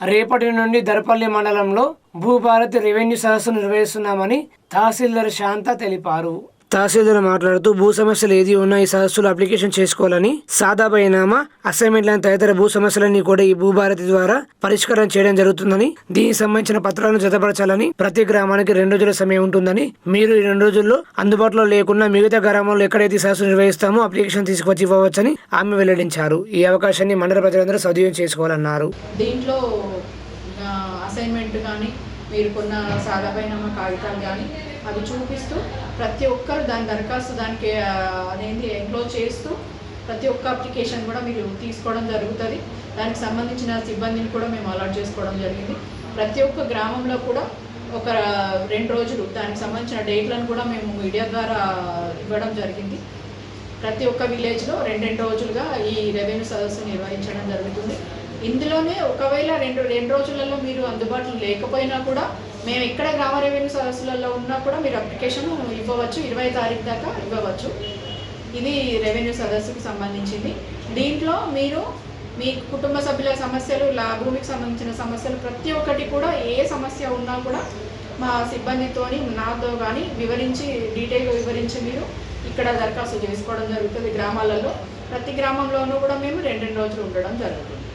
రేపటి నుండి దరపల్లి మండలంలో భూభారతి రెవెన్యూ సదస్సు నిర్వహిస్తున్నామని తహసీల్దార్ శాంత తెలిపారు. తహసీల్దార్ మాట్లాడుతూ భూ సమస్యలు ఏది ఉన్నా ఈ సదస్సులో అప్లికేషన్ చేసుకోవాలని సాదా బైనామా అసైన్మెంట్లను తదితర భూ సమస్యలన్నీ కూడా ఈ భూభారతి ద్వారా పరిష్కారం చేయడం జరుగుతుందని దీనికి సంబంధించిన పత్రాలను జతపరచాలని ప్రతి గ్రామానికి రెండు రోజుల సమయం ఉంటుందని మీరు ఈ రెండు రోజుల్లో అందుబాటులో లేకుండా మిగతా గ్రామాల్లో ఎక్కడైతే సదస్సు నిర్వహిస్తామో అప్లికేషన్ తీసుకొచ్చి ఇవ్వవచ్చని ఆమె వెల్లడించారు. ఈ అవకాశాన్ని మండల ప్రజలందరూ సద్వినియోగం చేసుకోవాలన్నారు. దీంట్లో అసైన్మెంట్ కానీ మీరు కొన్న సాదాపైన కాగితాలు కానీ అవి చూపిస్తూ ప్రతి ఒక్కరు దాని దరఖాస్తు దానికి అనేది ఎంక్లోజ్ ఎన్క్లోజ్ చేస్తూ ప్రతి ఒక్క అప్లికేషన్ కూడా మీరు తీసుకోవడం జరుగుతుంది. దానికి సంబంధించిన సిబ్బందిని కూడా మేము అలాట్ చేసుకోవడం జరిగింది. ప్రతి ఒక్క గ్రామంలో కూడా ఒక రెండు రోజులు దానికి సంబంధించిన డేట్లను కూడా మేము మీడియా ద్వారా ఇవ్వడం జరిగింది. ప్రతి ఒక్క విలేజ్లో రెండు రెండు రోజులుగా ఈ రెవెన్యూ సదస్సు నిర్వహించడం జరుగుతుంది. ఇందులోనే ఒకవేళ రెండు రెండు రోజులలో మీరు అందుబాటులో లేకపోయినా కూడా మేము ఎక్కడ గ్రామ రెవెన్యూ సదస్సులలో ఉన్నా కూడా మీరు అప్లికేషన్ ఇవ్వవచ్చు. ఇరవై తారీఖు దాకా ఇవ్వవచ్చు. ఇది రెవెన్యూ సదస్సుకు సంబంధించింది. దీంట్లో మీరు మీ కుటుంబ సభ్యుల సమస్యలు లా భూమికి సంబంధించిన సమస్యలు ప్రతి ఒక్కటి కూడా ఏ సమస్య ఉన్నా కూడా మా సిబ్బందితోని నాతో కానీ వివరించి డీటెయిల్గా వివరించి మీరు ఇక్కడ దరఖాస్తు చేసుకోవడం జరుగుతుంది గ్రామాలలో. ప్రతి గ్రామంలోనూ కూడా మేము రెండు రెండు రోజులు ఉండడం జరుగుతుంది.